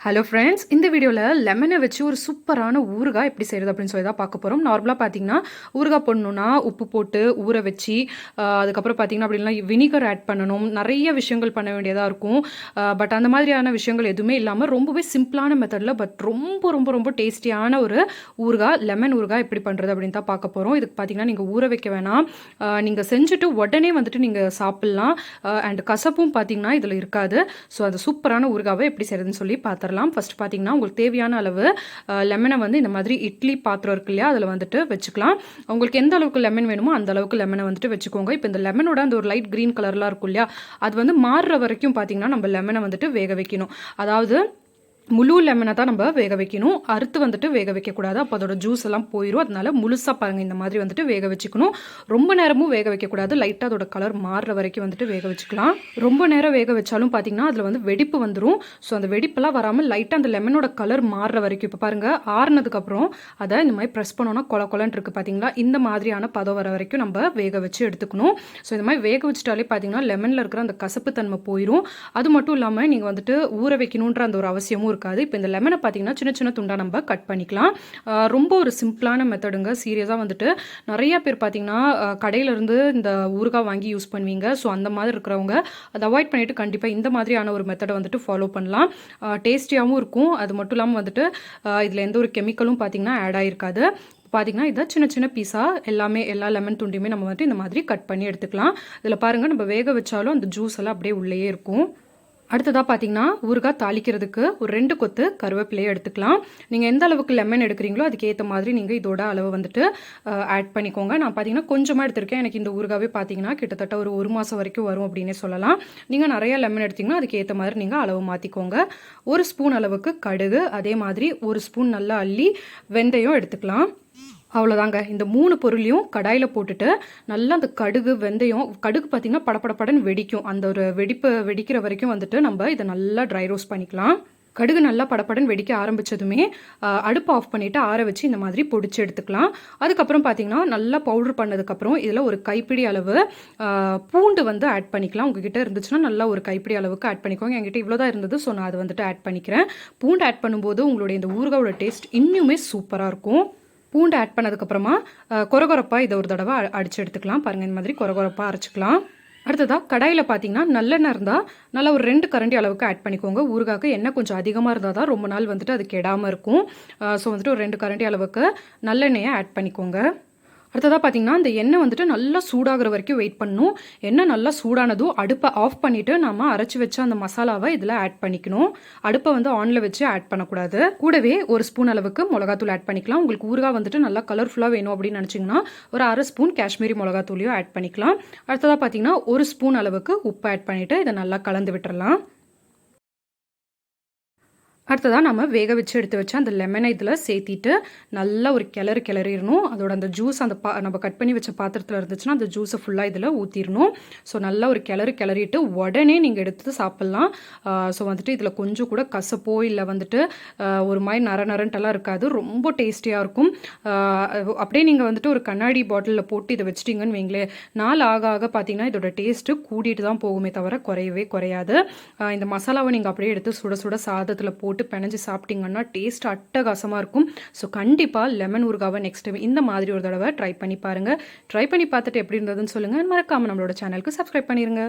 Hello friends இந்த வீடியோவில் லெமனை வச்சு ஒரு சூப்பரான ஊறுகாய் எப்படி செய்கிறது அப்படின்னு சொல்லி தான் பார்க்க போகிறோம் நார்மலாக பார்த்தீங்கன்னா ஊறுகாய் போடணுன்னா உப்பு போட்டு ஊற வச்சு அதுக்கப்புறம் பார்த்தீங்கன்னா அப்படின்னா வினிகர் ஆட் பண்ணணும். நிறைய விஷயங்கள் பண்ண வேண்டியதாக இருக்கும். பட் அந்த மாதிரியான விஷயங்கள் எதுவுமே இல்லாமல் ரொம்பவே சிம்பிளான மெத்தடில் பட் ரொம்ப ரொம்ப ரொம்ப டேஸ்டியான ஒரு ஊறுகாய் லெமன் ஊறுகாய் எப்படி பண்ணுறது அப்படின்னு தான் பார்க்க போகிறோம் இதுக்கு பார்த்தீங்கன்னா நீங்கள் ஊற வைக்க வேணாம். நீங்கள் செஞ்சுட்டு உடனே வந்துட்டு நீங்கள் சாப்பிட்லாம். அண்ட் கசப்பும் பார்த்தீங்கன்னா இதில் இருக்காது. ஸோ அது சூப்பரான ஊறுகாவை எப்படி செய்யறதுன்னு சொல்லி பார்த்துடலாம் ஃபர்ஸ்ட் பார்த்தீங்கன்னா உங்களுக்கு தேவையான அளவு லெமனை வந்து இந்த மாதிரி இட்லி பாத்திரம் இருக்கு இல்லையா அதில் வந்துட்டு வச்சுக்கலாம். உங்களுக்கு எந்த அளவுக்கு லெமன் வேணுமோ அந்த அளவுக்கு லெமனை வந்துட்டு வச்சுக்கோங்க. இப்போ இந்த லெமனோட அந்த ஒரு லைட் க்ரீன் கலர்லாம் இருக்கும் இல்லையா அது வந்து மாறுற வரைக்கும் பார்த்தீங்கன்னா நம்ம லெமனை வந்துட்டு வேக வைக்கணும். அதாவது முழு லெமனை தான் நம்ம வேக வைக்கணும். அறுத்து வந்துட்டு வேக வைக்கக்கூடாது. அப்போ அதோட ஜூஸ் எல்லாம் போயிடும் அதனால முழுசாக பாருங்கள் இந்த மாதிரி வந்துட்டு வேக வச்சுக்கணும். ரொம்ப நேரமும் வேக வைக்கக்கூடாது. லைட்டாக அதோட கலர் மாறுற வரைக்கும் வந்துட்டு வேக வச்சுக்கலாம். ரொம்ப நேரம் வேக வச்சாலும் பார்த்தீங்கன்னா அதில் வந்து வெடிப்பு வந்துடும் ஸோ அந்த வெடிப்பெல்லாம் வராமல் லைட்டாக அந்த லெமனோட கலர் மாறுற வரைக்கும் இப்போ பாருங்கள் ஆறுனதுக்கப்புறம் அதை இந்த மாதிரி ப்ரெஸ் பண்ணோன்னா கொல கொலன்னு இருக்குது பார்த்தீங்களா இந்த மாதிரியான பதம் வர வரைக்கும் நம்ம வேக வச்சு எடுத்துக்கணும். ஸோ இந்த மாதிரி வேக வச்சுட்டாலே பார்த்தீங்கன்னா லெமனில் இருக்கிற அந்த கசப்பு தன்மை போயிடும் அது மட்டும் இல்லாமல் நீங்கள் வந்துட்டு ஊற வைக்கணுன்ற அந்த ஒரு அவசியமும் இருக்காது. இப்போ இந்த லெமனை பார்த்தீங்கன்னா சின்ன சின்ன துண்டாக நம்ம கட் பண்ணிக்கலாம். ரொம்ப ஒரு சிம்பிளான மெத்தடுங்க சீரியஸாக வந்துட்டு நிறைய பேர் பார்த்தீங்கன்னா கடையிலேருந்து இந்த ஊறுகாய் வாங்கி யூஸ் பண்ணுவீங்க. ஸோ அந்த மாதிரி இருக்கிறவங்க அதை அவாய்ட் பண்ணிவிட்டு கண்டிப்பாக இந்த மாதிரியான ஒரு மெத்தடை வந்துட்டு ஃபாலோ பண்ணலாம். டேஸ்டியாகவும் இருக்கும். அது மட்டும் இல்லாமல் வந்துட்டு இதில் எந்த ஒரு கெமிக்கலும் பார்த்தீங்கன்னா ஆட் ஆகிருக்காது பார்த்தீங்கன்னா இதை சின்ன சின்ன பீஸாக எல்லாமே எல்லா லெமன் துண்டியுமே நம்ம வந்துட்டு இந்த மாதிரி கட் பண்ணி எடுத்துக்கலாம். இதில் பாருங்கள் நம்ம வேக வச்சாலும் அந்த ஜூஸ் எல்லாம் அப்படியே உள்ளேயே இருக்கும். அடுத்ததாக பார்த்தீங்கன்னா ஊறுகாய் தாளிக்கிறதுக்கு ஒரு ரெண்டு கொத்து கருவேப்பிலையை எடுத்துக்கலாம். நீங்கள் எந்த அளவுக்கு லெமன் எடுக்கிறீங்களோ அதுக்கேற்ற மாதிரி நீங்கள் இதோட அளவு வந்துட்டு ஆட் பண்ணிக்கோங்க. நான் பார்த்தீங்கன்னா கொஞ்சமாக எடுத்திருக்கேன். எனக்கு இந்த ஊறுகாவே பார்த்தீங்கன்னா கிட்டத்தட்ட ஒரு ஒரு மாதம் வரைக்கும் வரும் அப்படின்னே சொல்லலாம். நீங்கள் நிறைய லெமன் எடுத்தீங்கன்னா அதுக்கேற்ற மாதிரி நீங்கள் அளவு மாற்றிக்கோங்க ஒரு ஸ்பூன் அளவுக்கு கடுகு அதே மாதிரி ஒரு ஸ்பூன் நல்லா அள்ளி வெந்தயம் எடுத்துக்கலாம். அவ்வளோதாங்க இந்த மூணு பொருளையும் கடாயில் போட்டுட்டு நல்லா அந்த கடுகு வெந்தயம் கடுகு பார்த்திங்கன்னா படப்படப்படன்னு வெடிக்கும். அந்த ஒரு வெடிப்பு வெடிக்கிற வரைக்கும் வந்துட்டு நம்ம இதை நல்லா ட்ரை ரோஸ்ட் பண்ணிக்கலாம். கடுகு நல்லா படப்படன்னு வெடிக்க ஆரம்பித்ததுமே அடுப்பு ஆஃப் பண்ணிவிட்டு ஆற வச்சு இந்த மாதிரி பொடிச்சு எடுத்துக்கலாம். அதுக்கப்புறம் பார்த்தீங்கன்னா நல்லா பவுடர் பண்ணதுக்கப்புறம் இதில் ஒரு கைப்பிடி அளவு பூண்டு வந்து ஆட் பண்ணிக்கலாம். உங்ககிட்ட இருந்துச்சுன்னா நல்லா ஒரு கைப்பிடி அளவுக்கு ஆட் பண்ணிக்கோங்க. என்கிட்ட இவ்வளோ தான் இருந்தது ஸோ நான் அதை வந்துட்டு ஆட் பண்ணிக்கிறேன். பூண்டு ஆட் பண்ணும்போது உங்களுடைய இந்த ஊறுகாவோட டேஸ்ட் இன்னுமே சூப்பராக இருக்கும். பூண்டு ஆட் பண்ணதுக்கப்புறமா கொரகொரப்பாக இதை ஒரு தடவை அடித்து எடுத்துக்கலாம். பாருங்கள் இந்த மாதிரி கொரகொரப்பாக அரைச்சிக்கலாம். அடுத்ததாக கடாயில் பார்த்தீங்கன்னா நல்லெண்ணெய் இருந்தால் நல்லா ஒரு ரெண்டு கரண்டி அளவுக்கு ஆட் பண்ணிக்கோங்க. ஊறுகாய்க்கு எண்ணெய் கொஞ்சம் அதிகமாக இருந்தால் தான் ரொம்ப நாள் வந்துட்டு அது கெடாமல் இருக்கும். ஸோ வந்துட்டு ஒரு ரெண்டு கரண்டி அளவுக்கு நல்லெண்ணெயை ஆட் பண்ணிக்கோங்க. அடுத்ததாக பார்த்தீங்கன்னா அந்த எண்ணெய் வந்துட்டு நல்லா சூடாகிற வரைக்கும் வெயிட் பண்ணணும். எண்ணெய் நல்லா சூடானதும் அடுப்பை ஆஃப் பண்ணிவிட்டு நம்ம அரைச்சி வச்ச அந்த மசாலாவை இதில் ஆட் பண்ணிக்கணும். அடுப்பை வந்து ஆனில் வச்சு ஆட் பண்ணக்கூடாது. கூடவே ஒரு ஸ்பூன் அளவுக்கு மிளகாத்தூள் ஆட் பண்ணிக்கலாம். உங்களுக்கு ஊறுகாய் வந்துட்டு நல்லா கலர்ஃபுல்லாக வேணும் அப்படின்னு நினச்சிங்கன்னா ஒரு அரை ஸ்பூன் காஷ்மீரி மிளகாத்தூளையும் ஆட் பண்ணிக்கலாம். அடுத்ததாக பார்த்தீங்கன்னா ஒரு ஸ்பூன் அளவுக்கு உப்பு ஆட் பண்ணிவிட்டு இதை நல்லா கலந்து விட்டுறலாம். அடுத்ததாக நம்ம வேக வச்சு எடுத்து வச்ச அந்த லெமனை இதில் சேர்த்திட்டு நல்லா ஒரு கிளறு கிளறிடணும். அதோட அந்த ஜூஸ் அந்த பா நம்ம கட் பண்ணி வச்ச பாத்திரத்தில் இருந்துச்சுன்னா அந்த ஜூஸை ஃபுல்லாக இதில் ஊற்றிடணும் ஸோ நல்லா ஒரு கிளறு கிளறிட்டு உடனே நீங்கள் எடுத்து சாப்பிட்லாம். ஸோ வந்துட்டு இதில் கொஞ்சம் கூட கசப்போ இல்லை வந்துட்டு ஒரு மாதிரி நர நரன்ட்டெல்லாம் இருக்காது. ரொம்ப டேஸ்டியாக இருக்கும். அப்படியே நீங்கள் வந்துட்டு ஒரு கண்ணாடி பாட்டிலில் போட்டு இதை வச்சிட்டிங்கன்னு வைங்களேன் நாள் ஆக ஆக பார்த்தீங்கன்னா இதோட டேஸ்ட்டு கூட்டிகிட்டு தான் போகுமே தவிர குறையவே குறையாது. இந்த மசாலாவை நீங்கள் அப்படியே எடுத்து சுட சுட சாதத்தில் போட்டு போட்டு பிணைஞ்சு சாப்பிட்டீங்கன்னா டேஸ்ட் அட்டகாசமாக இருக்கும். ஸோ கண்டிப்பாக லெமன் ஊறுகாவை நெக்ஸ்ட் டைம் இந்த மாதிரி ஒரு தடவை ட்ரை பண்ணி பாருங்கள் ட்ரை பண்ணி பார்த்துட்டு எப்படி இருந்ததுன்னு சொல்லுங்கள் மறக்காமல் நம்மளோட சேனலுக்கு சப்ஸ்கிரைப் பண்ணிடுங்க